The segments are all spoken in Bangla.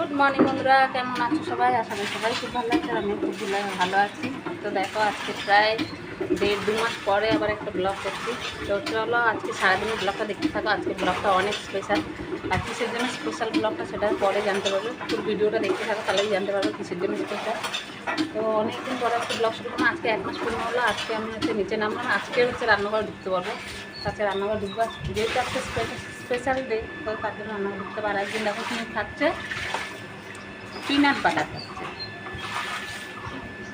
গুড মর্নিং বন্ধুরা। কেমন আছো সবাই? আশা করি সবাই খুব ভালো আর আমি খুব ভালো- আছি। তো দেখো, আজকে প্রায় দেড় দু মাস পরে আবার একটা ব্লগ করছি। তো চলো, আজকে সারাদিনের ব্লগটা দেখতে থাকো। আজকে ব্লগটা অনেক স্পেশাল আর কিসের জন্য স্পেশাল ব্লগটা সেটা পরে জানতে পারবে। পুরো ভিডিওটা দেখতে থাকো, তাহলেই জানতে পারবে কিসের জন্য স্পেশাল তো অনেকদিন পরে একটা ব্লগ শুরু করলাম। আজকে এক মাস পূর্ণ হলো। আজকে আমি হচ্ছে নিচে নামলাম। আজকে হচ্ছে রান্নাঘর ঢুকতে পারব। আজকে রান্নাঘর ঢুকবো। যেহেতু আজকে স্পেশাল ডে তো তার জন্য রান্নাঘর ঢুকতে পারো একদিন দেখো তুমি খাচ্ছে পিনাট বাটার খাচ্ছে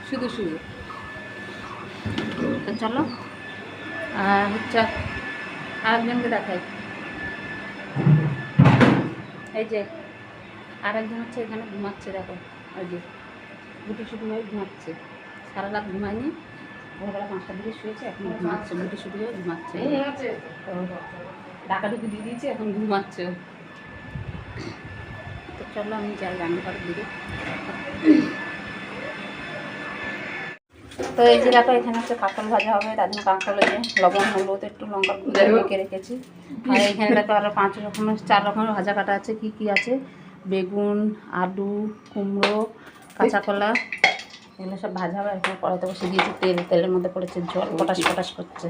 শুধু শুধু। তো চলো আর হচ্ছে আরেকজনকে দেখাই। এই যে আরেকজন হচ্ছে এখানে ঘুমাচ্ছে দেখো। ওই যে গুটি শুটি হয়ে ঘুমাচ্ছে। সারা রাত ঘুমায়নি। ভোরবেলা পাঁচটার দিকে শুয়েছে এখন ঘুমাচ্ছে গুটি শুটি হয়ে ঘুমাচ্ছে। ডাকাডুকি দিয়ে দিয়েছে এখন ঘুমাচ্ছে। তো চলো আমি যাই রান্নাঘরের দিকে তো এই যে দেখো এখানে হচ্ছে কাঁকল ভাজা হবে তার জন্য কাঁকল যে লবণ হলুদ একটু লঙ্কা মেখে রেখেছি। আর এখানে দেখো আরও পাঁচ রকমের চার রকমের ভাজা কাটা আছে কি কি আছে? বেগুন আলু কুমড়ো কাঁচা কলা এগুলো সব ভাজা হবে। এখানে কড়াইতে বসে দিয়েছি তেল তেলের মধ্যে পড়েছে জল পটাশ পটাশ করছে।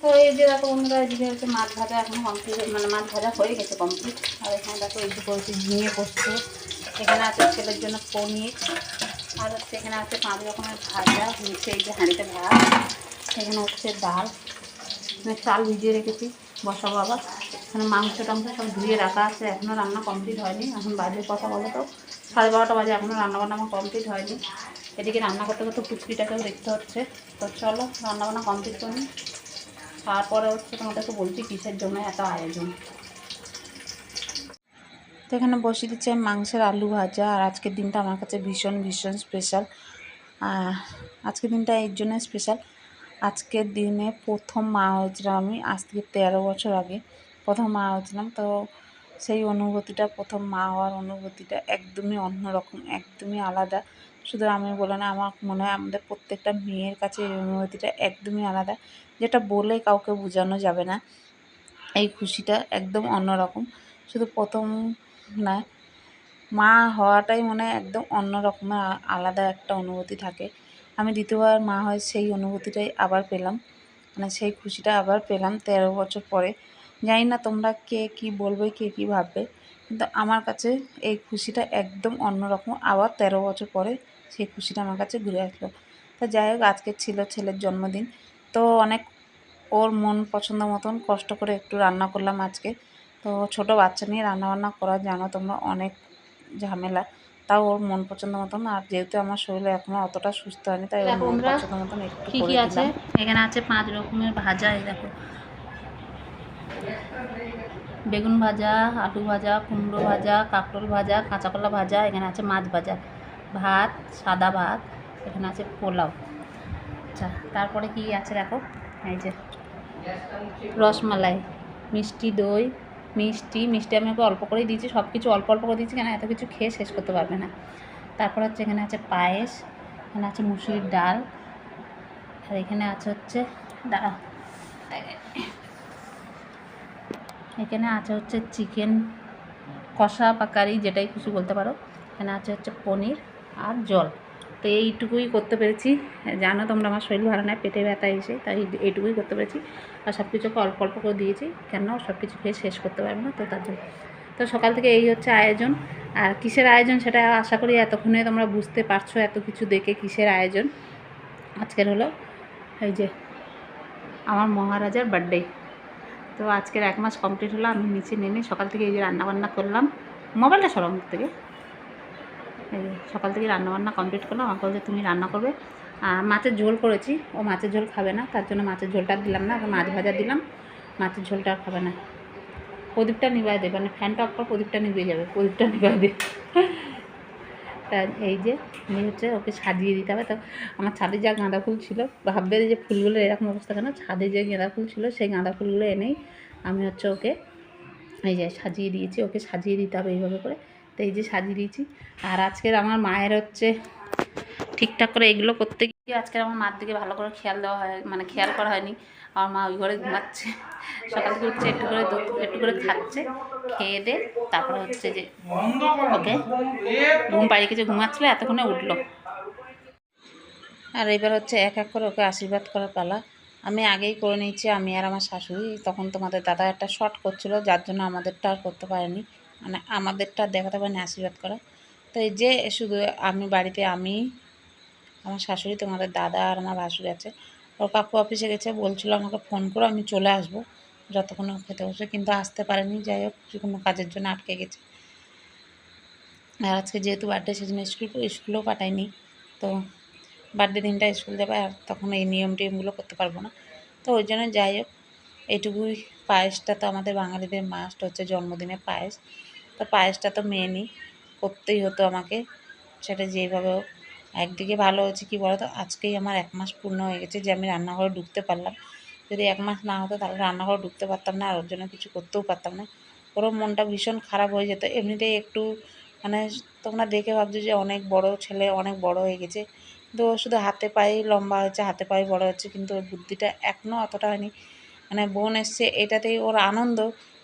তো এই যে দেখো বন্ধুরা এদিকে হচ্ছে মাছ ভাজা এখন কমপ্লিট মানে মাছ ভাজা হয়ে গেছে কমপ্লিট আর এখানে দেখো এই যে ঝিঙে পোস্ত। এখানে আছে ছেলের জন্য পনির। আর হচ্ছে এখানে আছে পাঁচ রকমের ভাজা। নিচে এই যে হাঁড়িতে ভাত। এখানে হচ্ছে ডাল। চাল ভিজিয়ে রেখেছি বসাবো আবার। এখানে মাংস টাংস সব ধুয়ে রাখা আছে। এখনও রান্না কমপ্লিট হয়নি। এখন বাজে কথা বলে তো। সাড়ে বারোটা বাজে। এখনও রান্নাবান্না আমার কমপ্লিট হয়নি। এদিকে রান্না করতে করতে পুচকিটাকেও দেখতে হচ্ছে। তো চলো রান্নাবান্না কমপ্লিট করি। তারপরে হচ্ছে তোমাদেরকে বলছি কিসের জন্য এত আয়োজন। তো এখানে বসিয়ে দিচ্ছি মাংসের আলু ভাজা, আর আজকের দিনটা আমার কাছে ভীষণ ভীষণ স্পেশাল আজকের দিনটা এর জন্য স্পেশাল আজকের দিনে প্রথম মা হয়েছিলাম আমি, আজ থেকে তেরো বছর আগে প্রথম মা হয়েছিলাম। তো সেই অনুভূতিটা, প্রথম মা হওয়ার অনুভূতিটা একদমই অন্যরকম, একদমই আলাদা। শুধু আমি বলে না, আমার মনে হয় আমাদের প্রত্যেকটা মেয়ের কাছে এই অনুভূতিটা একদমই আলাদা, যেটা বলে কাউকে বোঝানো যাবে না। এই খুশিটা একদম অন্যরকম। শুধু প্রথম না, মা হওয়াটাই মনে হয় একদম অন্য রকমের আলাদা একটা অনুভূতি থাকে। আমি দ্বিতীয়বার মা হয়ে সেই অনুভূতিটাই আবার পেলাম। মানে সেই খুশিটা আবার পেলাম তেরো বছর পরে। জানি না তোমরা কে কী বলবে, কে কী ভাববে। কিন্তু আমার কাছে এই খুশিটা একদম অন্যরকম। আবার তেরো বছর পরে সেই খুশিটা আমার কাছে ঘুরে আসলো। তো যাই হোক আজকে ছিল ছেলের জন্মদিন। তো অনেক ওর মন পছন্দ মতন কষ্ট করে একটু রান্না করলাম আজকে। তো ছোট বাচ্চা নিয়ে রান্নাবান্না করা জানো তোমরা অনেক ঝামেলা। তাও ওর মন পছন্দ মতন। আর যেহেতু আমার শরীরে এখনও অতটা সুস্থ হয়নি তাই ওর মন পছন্দ মতন একটু আছে? এখানে আছে পাঁচ রকমের ভাজা এই দেখো। বেগুন ভাজা, আলু ভাজা, কুমড়ো ভাজা, কাঁকরোল ভাজা কাঁচা কলা ভাজা, এখানে আছে মাছ ভাজা। ভাত, সাদা ভাত, এখানে আছে পোলাও। আচ্ছা তারপরে কি আছে দেখো? এই যে রসমালাই, মিষ্টি দই, মিষ্টি। মিষ্টি আমি ওকে অল্প করেই দিয়েছি সব কিছু অল্প অল্প করে দিয়েছি, কেন এত কিছু খেয়ে শেষ করতে পারবে না। তারপর হচ্ছে এখানে আছে পায়েস, এখানে আছে মুসুরির ডাল, আর এখানে আছে হচ্ছে দাঁড়া এখানে আছে হচ্ছে চিকেন কষা বা কারি যেটাই খুশি বলতে পারো। এখানে আছে হচ্ছে পনির আর জল। তো এইটুকুই করতে পেরেছি। জানো তোমরা আমার শরীর ভালো নয়, পেটে ব্যথা এসে, তাই এইটুকুই করতে পেরেছি। আর সব কিছুকে অল্প অল্প করে দিয়েছি, কেন সব কিছু খেয়ে শেষ করতে পারব না, তো তার জন্য। তো সকাল থেকে এই হচ্ছে আয়োজন। আর কিসের আয়োজন সেটা আশা করি এতক্ষণে তোমরা বুঝতে পারছ, এত কিছু দেখে কিসের আয়োজন। আজকের হলো এই যে আমার মহারাজার বার্থডে তো আজকের এক মাস কমপ্লিট হলো, আমি নিচে নেমে সকাল থেকে এই যে রান্নাবান্না করলাম। মোবাইলটা সরম থেকে। এই সকাল থেকে রান্নাবান্না কমপ্লিট করলাম, আমাকে বলছে, তুমি রান্না করবে? আর মাছের ঝোল করেছি। ও মাছের ঝোল খাবে না, তার জন্য মাছের ঝোলটা দিলাম না, মাছ ভাজা দিলাম। মাছের ঝোলটা খাবে না। প্রদীপটা নিভাই দেবে মানে ফ্যানটা অফ করে, প্রদীপটা নিভে যাবে, প্রদীপটা নিভাই দেবে তা এই যে এই হচ্ছে, ওকে সাজিয়ে দিতে হবে। তো আমার ছাদে যা গাঁদা ফুল ছিল, ভাববে যে ফুলগুলো এরকম অবস্থা কেন? ছাদে যে গাঁদা ফুল ছিল, সেই গাঁদা ফুলগুলো এনেই আমি হচ্ছে ওকে এই যে সাজিয়ে দিয়েছি, ওকে সাজিয়ে দিতে হবে এইভাবে করে। তো এই যে সাজিয়ে দিয়েছি। আর আজকের আমার মায়ের হচ্ছে ঠিকঠাক করে এগুলো করতে গিয়ে আজকের আমার মার দিকে ভালো করে খেয়াল দেওয়া হয় মানে খেয়াল করা হয়নি। আমার মা ওই ঘরে ঘুমাচ্ছে। সকাল থেকে উঠছে, একটু করে একটু করে খাচ্ছে, খেয়ে দে, তারপরে হচ্ছে যে ওকে ঘুম পাড়িয়ে কিছু ঘুমাচ্ছিল, এতক্ষণে উঠল। আর এবার হচ্ছে এক এক করে ওকে আশীর্বাদ করার পালা। আমি আগেই করে নিয়েছি, আমি আর আমার শাশুড়ি, তখন তোমাদের দাদা একটা শর্ট করছিল, যার জন্য আমাদেরটা আর করতে পারেনি। মানে আমাদেরটা দেখাতে পারেনি আশীর্বাদ করা। তো এই যে শুধু আমি বাড়িতে আমি, আমার শাশুড়ি, তোমাদের দাদা আর আমার ভাসুরি আছে ওর কাকু অফিসে গেছে, বলছিল আমাকে ফোন করো, আমি চলে আসব। যতক্ষণ খেতে বসে কিন্তু আসতে পারেনি। যাই হোক কোনো কাজের জন্য আটকে গেছে। আর আজকে যেহেতু বার্থডে সেজন্য স্কুল স্কুলেও পাঠায়নি। তো বার্থডে দিনটা স্কুল যাবে আর তখন এই নিয়ম টিয়মগুলো করতে পারব না। তো ওই জন্য যাই হোক, এইটুকুই পায়েসটা তো আমাদের বাঙালিদের মাস্ট হচ্ছে জন্মদিনে পায়েস। তো পায়েসটা তো মেনই করতেই হতো আমাকে। সেটা যেভাবে একদিকে ভালো হয়েছে, কি বলতো? আজকেই আমার এক মাস পূর্ণ হয়ে গেছে যে আমি রান্নাঘরে ঢুকতে পারলাম। যদি এক মাস না হতো তাহলে রান্নাঘরে ঢুকতে পারতাম না, আর ওর জন্য কিছু করতেও পারতাম না। ওরও মনটা ভীষণ খারাপ হয়ে যেত। এমনিতেই একটু মানে তোমরা দেখে ভাবছ যে অনেক বড় ছেলে, অনেক বড় হয়ে গেছে। কিন্তু ও শুধু হাতে পায়েই লম্বা হয়েছে, হাতে পায়ে বড় হচ্ছে কিন্তু ওর বুদ্ধিটা এখনও অতটা হয়নি। মানে বোন এসছে, এটাতেই ওর আনন্দ।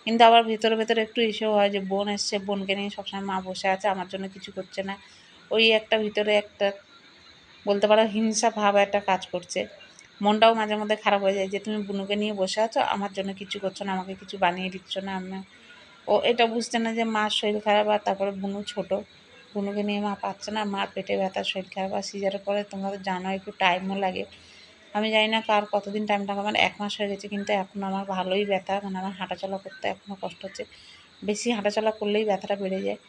কিন্তু আবার ভিতরে, ভেতরে একটু ইসেও হয় যে বোন এসছে, বোনকে নিয়ে সবসময় মা বসে আছে, আমার জন্য কিছু করছে না। ওই একটা ভিতরে একটা বলতে পারো হিংসা ভাব একটা কাজ করছে। মনটাও মাঝে মধ্যে খারাপ হয়ে যায় যে, তুমি বুনুকে নিয়ে বসে আছো, আমার জন্য কিছু করছ না, আমাকে কিছু বানিয়ে দিচ্ছ না, আমি ও এটা বুঝছে না যে মার শরীর খারাপ আর তারপরে বুনু ছোট। বুনুকে নিয়ে মা পাচ্ছে না, মার পেটে ব্যথা, শরীর খারাপ। আর সিজারের পরে তোমরা তো জানো একটু টাইমও লাগে। আমি জানি না কার কতদিন টাইম লাগে আমার, এক মাস হয়ে গেছে কিন্তু এখন আমার ভালোই ব্যথা মানে আমার হাঁটাচলা করতে এখনও কষ্ট হচ্ছে। বেশি হাঁটাচলা করলেই ব্যথাটা বেড়ে যায়।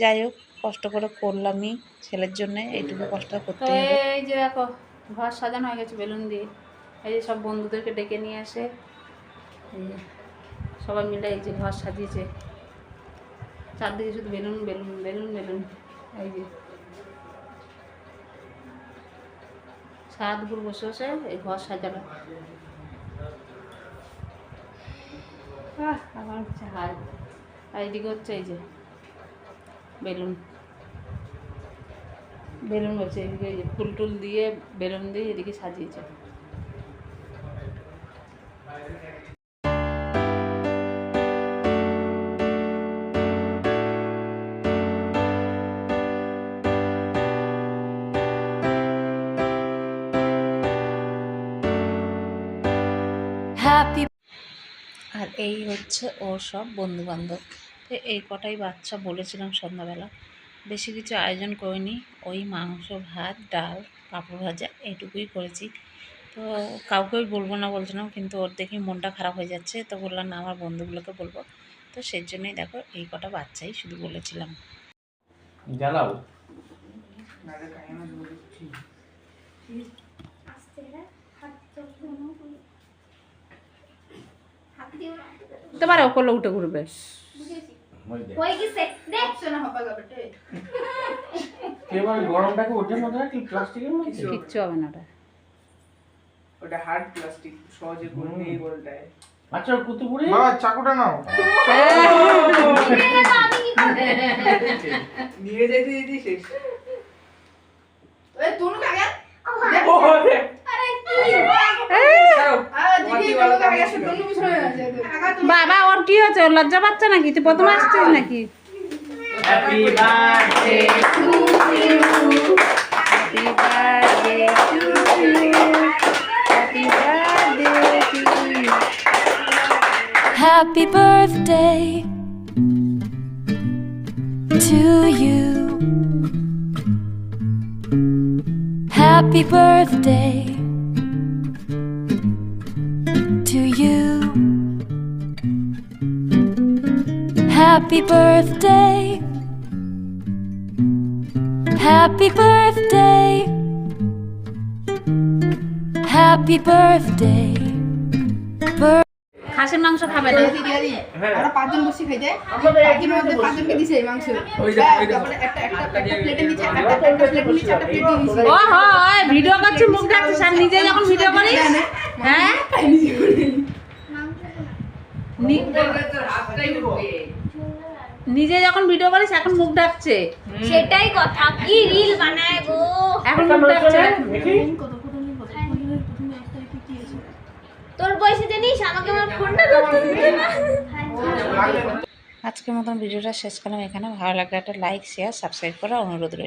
যাই হোক কষ্ট করে করলামই। ছেলের জন্যে এইটুকু কষ্ট করতে হবে। এই যে দেখো, ঘর সাজানো হয়ে গেছে বেলুন দিয়ে। এই যে সব বন্ধুদেরকে ডেকে নিয়ে আসে। সবাই মিলে এই যে ঘর সাজিয়েছে। চারদিকে শুধু বেলুন বেলুন বেলুন বেলুন। এই যে সারা দুপুর বসে বসে এই ঘর সাজানো। আমার হচ্ছে হাই এইদিকে হচ্ছে এই যে বেলুন। বেলুন বলছে এদিকে ফুল টুল দিয়ে বেলুন দিয়ে এদিকে সাজিয়েছে। Happy আর এই হচ্ছে ওর সব বন্ধু বান্ধব তো এই কটাই বাচ্চা বলেছিলাম সন্ধ্যাবেলা। বেশি কিছু আয়োজন করিনি। ওই মাংস ভাত ডাল পাঁপড় ভাজা এইটুকুই করেছি। তো কাউকেই বলব না বলছিলাম কিন্তু ওর দেখে মনটা খারাপ হয়ে যাচ্ছে। তো বললাম না আমার বন্ধুগুলোকে বলব। তো সেই জন্যই দেখো এই কটা বাচ্চাই শুধু বলেছিলাম। তোমার অকল উঠে জ্বালাও গরমটাকে ওঠের মধ্যে প্লাস্টিকের মধ্যে। কিচ্ছু হবে না ওটা। ওটা হার্ড প্লাস্টিক সহজে করবে এই গোলটায়। আচ্ছা কুতুপুরি বাবা চাকুটা নাও। নিয়ে যেতে দিদি শেষ। ওর লজ্জা পাচ্ছে নাকি? তুই প্রথমে আসছিস নাকি? Happy birthday to you happy birthday to you. Happy birthday. Happy birthday. Happy birthday. Happy birthday. Bir- খাসির মাংস খাবে না আমরা পাঁচজন বসে খাই যায় আমাদের মধ্যে পাঁচজনকে দিছে এই মাংস ওই দেখো, ওই দেখো। তারপরে একটা একটা একটা নিচে একটা একটা প্লেটের নিচে একটা প্লেট দিছে ও হয় ভিডিও করছি মুখ ডাকছিস আর নিজে যখন ভিডিও করিস হ্যাঁ নি- নিজে যখন ভিডিও করিস এখন মুখ ডাকছে সেটাই কথা। কি রিল বানায় গো? এখন মুখ ডাকছে তোর বয়সে জানিস? আমাকে আমার ফোনটা ধরতে দিতে না? আজকের মতন ভিডিওটা শেষ করলাম এখানে। ভালো লাগলে একটা লাইক শেয়ার সাবস্ক্রাইব করার অনুরোধ রইল।